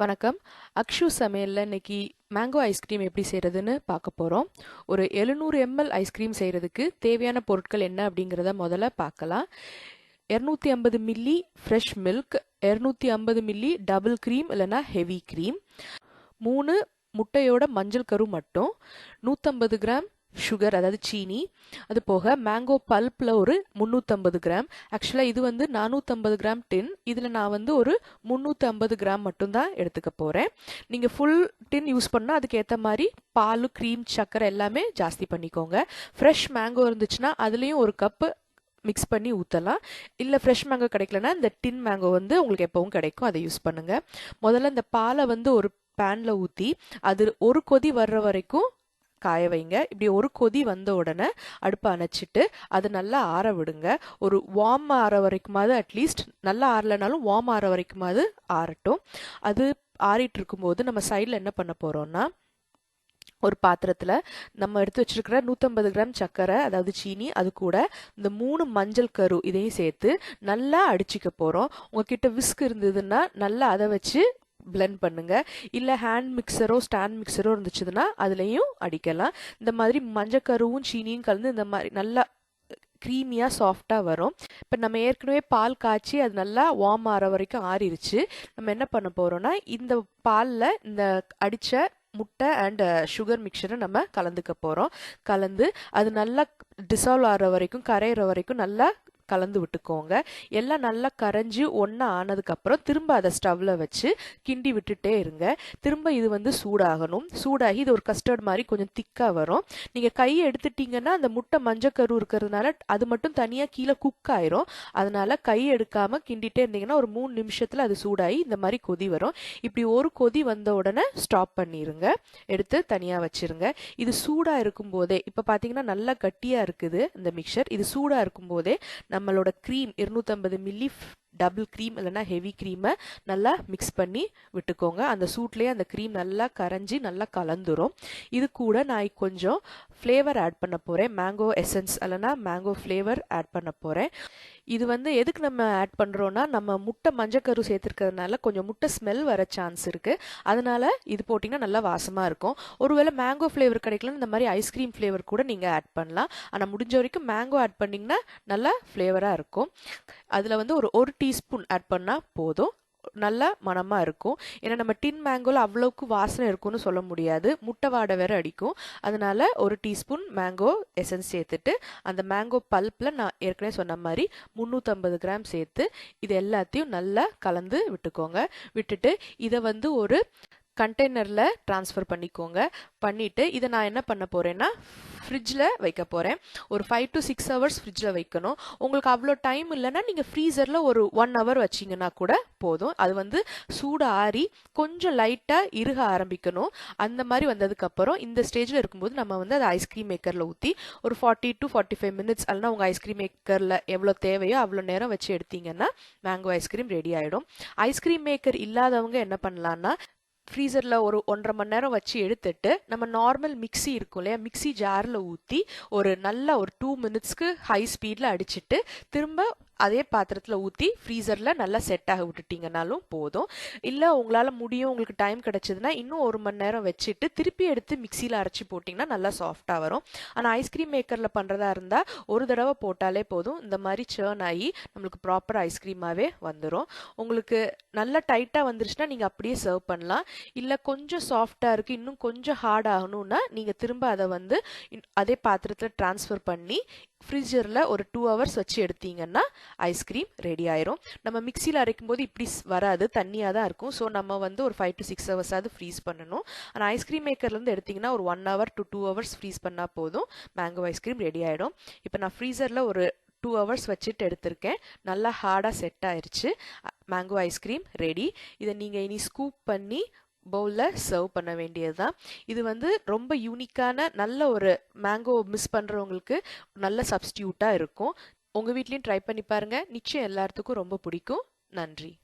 வணக்கம். அக்ஷு சமையலில் இன்னைக்கு மேங்கோ ஐஸ்கிரீம் எப்படி செய்கிறதுன்னு பார்க்க போகிறோம் ஒரு எழுநூறு எம்எல் ஐஸ்கிரீம் செய்கிறதுக்கு தேவையான பொருட்கள் என்ன அப்படிங்கிறத முதல்ல பார்க்கலாம். இரநூத்தி ஐம்பது மில்லி ஃப்ரெஷ் மில்க் இரநூத்தி ஐம்பது மில்லி டபுள் க்ரீம் இல்லைன்னா ஹெவி க்ரீம் மூணு முட்டையோட மஞ்சள் கரு மட்டும். நூற்றம்பது கிராம் சுகர் அதாவது சீனி. அது போக மேங்கோ பல்ப்பில் ஒரு முந்நூற்றம்பது கிராம். ஆக்சுவலாக இது வந்து நானூற்றம்பது கிராம் டின் இதில் நான் வந்து ஒரு முந்நூற்றி ஐம்பது கிராம் மட்டும்தான் எடுத்துக்க போகிறேன் நீங்கள் ஃபுல் டின் யூஸ் பண்ணால் அதுக்கேற்ற மாதிரி பால் க்ரீம் சக்கரை எல்லாமே ஜாஸ்தி பண்ணிக்கோங்க. ஃப்ரெஷ் மேங்கோ இருந்துச்சுன்னா அதுலேயும் ஒரு கப்பு மிக்ஸ் பண்ணி ஊற்றலாம் இல்லை ஃப்ரெஷ் மேங்கோ கிடைக்கலன்னா இந்த டின் மேங்கோ வந்து உங்களுக்கு எப்பவும் கிடைக்கும். அதை யூஸ் பண்ணுங்கள் முதல்ல இந்த பாலை வந்து ஒரு பேனில் ஊற்றி அது ஒரு கொதி வர்ற வரைக்கும் காய வைங்க. இப்படி ஒரு கொதி வந்த உடனே அடுப்பை அணைச்சிட்டு அது நல்லா ஆற விடுங்க. ஒரு வார்ம் ஆற வரைக்குமாவது அட்லீஸ்ட் நல்லா ஆறலைனாலும் வார்ம் ஆற வரைக்குமாவது ஆறட்டும். அது ஆறிட்டு இருக்கும்போது நம்ம சைடில் என்ன பண்ண போகிறோம்னா ஒரு பாத்திரத்தில் நம்ம எடுத்து வச்சிருக்கிற நூற்றம்பது கிராம் சர்க்கரை அதாவது சீனி அது கூட இந்த மூணு மஞ்சள் கரு இதையும் சேர்த்து நல்லா அடிச்சிக்க போகிறோம் உங்ககிட்ட விஸ்க் இருந்ததுன்னா நல்லா அதை வச்சு பிளெண்ட் பண்ணுங்க. இல்லை ஹேண்ட் மிக்சரோ ஸ்டாண்ட் மிக்சரோ இருந்துச்சுன்னா அதுலேயும் அடிக்கலாம். இந்த மாதிரி மஞ்சக்கருவும் சீனியும் கலந்து இந்த மாதிரி நல்லா க்ரீமியாக சாஃப்டாக வரும். இப்போ நம்ம ஏற்கனவே பால் காய்ச்சி அது நல்லா வார்ம் ஆகிற வரைக்கும் ஆறிடுச்சு நம்ம என்ன பண்ண போகிறோம்னா இந்த பாலில் இந்த அடித்த முட்டை அண்ட் சுகர் மிக்சரை நம்ம கலந்துக்க போகிறோம் கலந்து அது நல்லா டிசால்வ் ஆகிற வரைக்கும் கரையிற வரைக்கும் நல்லா கலந்து விட்டுக்கோங்க. எல்லாம் நல்லா கரைஞ்சி ஒன்றா ஆனதுக்கப்புறம் திரும்ப அதை ஸ்டவ்வில் வச்சு கிண்டி விட்டுட்டே இருங்க. திரும்ப இது வந்து சூடாகணும். சூடாகி இது ஒரு கஸ்டர்ட் மாதிரி கொஞ்சம் திக்காக வரும். நீங்கள் கையை எடுத்துட்டீங்கன்னா அந்த முட்டை மஞ்சக்கரு இருக்கிறதுனால அது மட்டும் தனியாக கீழே குக் ஆயிரும். அதனால கை எடுக்காமல் கிண்டிட்டே இருந்தீங்கன்னா ஒரு மூணு நிமிஷத்தில் அது சூடாகி இந்த மாதிரி கொதி வரும். இப்படி ஒரு கொதி வந்த உடனே ஸ்டாப் பண்ணிடுங்க எடுத்து தனியாக வச்சுருங்க. இது சூடாக இருக்கும்போதே இப்போ பார்த்தீங்கன்னா நல்லா கட்டியாக இருக்குது இந்த மிக்சர் இது சூடாக இருக்கும்போதே நம்மளோட க்ரீம் இருநூத்தம்பது மில்லி டபுள் க்ரீம் இல்லைனா ஹெவி க்ரீமை நல்லா மிக்ஸ் பண்ணி விட்டுக்கோங்க. அந்த சூட்லேயே அந்த க்ரீம் நல்லா கரைஞ்சி நல்லா கலந்துரும். இது கூட நான் கொஞ்சம் ஃப்ளேவர் ஆட் பண்ண போகிறேன் மேங்கோ எசன்ஸ் இல்லைன்னா மேங்கோ ஃப்ளேவர் ஆட் பண்ண போகிறேன் இது வந்து எதுக்கு நம்ம ஆட் பண்ணுறோன்னா நம்ம முட்டை மஞ்சக்கரு சேர்த்துருக்கிறதுனால கொஞ்சம் முட்டை ஸ்மெல் வர சான்ஸ் இருக்குது அதனால இது போட்டிங்கன்னா நல்லா வாசமாக இருக்கும். ஒருவேளை மேங்கோ ஃப்ளேவர் கிடைக்கலன்னு இந்த மாதிரி ஐஸ்கிரீம் ஃப்ளேவர் கூட நீங்கள் ஆட் பண்ணலாம். ஆனால் முடிஞ்ச வரைக்கும் மேங்கோ ஆட் பண்ணிங்கன்னா நல்லா ஃப்ளேவராக இருக்கும். அதில் வந்து ஒரு ஒரு டீ டீஸ்பூன் ஆட் பண்ணால் போதும். நல்ல மனமாக இருக்கும். ஏன்னா நம்ம டின் மேங்கோவில் அவ்வளோக்கு வாசனை இருக்கும்னு சொல்ல முடியாது. முட்டை வாடை வேற அடிக்கும். அதனால ஒரு டீஸ்பூன் மேங்கோ எசன்ஸ் சேர்த்துட்டு அந்த மேங்கோ பல்ப்பில் நான் ஏற்கனவே சொன்ன மாதிரி முந்நூற்றம்பது கிராம் சேர்த்து இது எல்லாத்தையும் நல்லா கலந்து விட்டுக்கோங்க. விட்டுட்டு இதை வந்து ஒரு கண்டெய்னரில் ட்ரான்ஸ்ஃபர் பண்ணிக்கோங்க. பண்ணிவிட்டு இதை நான் என்ன பண்ண போகிறேன்னா ஃப்ரிட்ஜில் வைக்க போகிறேன் ஒரு ஃபைவ் டு சிக்ஸ் ஹவர்ஸ் ஃப்ரிட்ஜில் வைக்கணும். உங்களுக்கு அவ்வளோ டைம் இல்லைன்னா நீங்கள் ஃப்ரீசரில் ஒரு ஒன் ஹவர் வச்சிங்கன்னா கூட போதும். அது வந்து சூடு ஆறி கொஞ்சம் லைட்டாக இறுக ஆரம்பிக்கணும். அந்த மாதிரி வந்ததுக்கப்புறம் இந்த ஸ்டேஜில் இருக்கும்போது நம்ம வந்து அதை ஐஸ்கிரீம் மேக்கரில் ஊற்றி ஒரு forty to forty five minutes அல்லனா உங்கள் ஐஸ்கிரீம் மேக்கரில் எவ்வளோ தேவையோ அவ்வளோ நேரம் வச்சு எடுத்தீங்கன்னா மேங்கோ ஐஸ்கிரீம் ரெடி ஆகிடும் ஐஸ்கிரீம் மேக்கர் இல்லாதவங்க என்ன பண்ணலான்னா ஃப்ரீசரில் ஒரு ஒன்றரை மணி நேரம் வச்சு எடுத்துட்டு நம்ம நார்மல் மிக்சி இருக்கும் இல்லையா? மிக்சி ஜாரில் ஊற்றி ஒரு நல்ல ஒரு டூ மினிட்ஸ்க்கு ஹை ஸ்பீடில் அடிச்சுட்டு திரும்ப அதே பாத்திரத்தில் ஊற்றி ஃப்ரீசரில் நல்லா செட் ஆக விட்டுட்டிங்கனாலும் போதும். இல்லை உங்களால் முடியும் உங்களுக்கு டைம் கிடச்சிதுன்னா இன்னும் ஒரு மணி நேரம் வச்சுட்டு திருப்பி எடுத்து மிக்சியில் அரைச்சி போட்டிங்கன்னா நல்லா சாஃப்டாக வரும். ஆனால் ஐஸ்கிரீம் மேக்கரில் பண்ணுறதா இருந்தால் ஒரு தடவை போட்டாலே போதும். இந்த மாதிரி சேர்ன் ஆகி நம்மளுக்கு ப்ராப்பர் ஐஸ்கிரீமாகவே வந்துடும் உங்களுக்கு நல்லா டைட்டாக வந்துருச்சுன்னா நீங்கள் அப்படியே சர்வ் பண்ணலாம். இல்லை கொஞ்சம் சாஃப்டாக இருக்குது இன்னும் கொஞ்சம் ஹார்ட் ஆகணும்னா நீங்கள் திரும்ப அதை வந்து அதே பாத்திரத்தில் ட்ரான்ஸ்ஃபர் பண்ணி ஃப்ரிட்ஜரில் ஒரு டூ ஹவர்ஸ் வச்சு எடுத்தீங்கன்னா ஐஸ்கிரீம் ரெடி ஆயிரும். நம்ம மிக்சியில் அரைக்கும் போது இப்படி வராது தண்ணியாக தான் இருக்கும். ஸோ நம்ம வந்து ஒரு ஃபைவ் டு சிக்ஸ் ஹவர்ஸாவது ஃப்ரீஸ் பண்ணணும். ஆனால் ஐஸ்கிரீம் மேக்கர்லேருந்து எடுத்திங்கன்னா ஒரு one hour to two hours freeze பண்ணால் போதும். மேங்கோ ஐஸ்கிரீம் ரெடி ஆகிடும் இப்போ நான் ஃப்ரீசரில் ஒரு டூ ஹவர்ஸ் வச்சுட்டு எடுத்திருக்கேன். நல்லா ஹார்டாக செட் ஆயிடுச்சு மேங்கோ ஐஸ்கிரீம் ரெடி இதை நீங்கள் இனி ஸ்கூப் பண்ணி பவுலில் சர்வ் பண்ண வேண்டியது தான் இது வந்து ரொம்ப யூனிக்கான நல்ல ஒரு மேங்கோ மிஸ் பண்ணுறவங்களுக்கு நல்ல சப்ஸ்டியூட்டாக இருக்கும். உங்கள் வீட்லேயும் ட்ரை பண்ணி பாருங்கள் நிச்சயம் எல்லாத்துக்கும் ரொம்ப பிடிக்கும். நன்றி.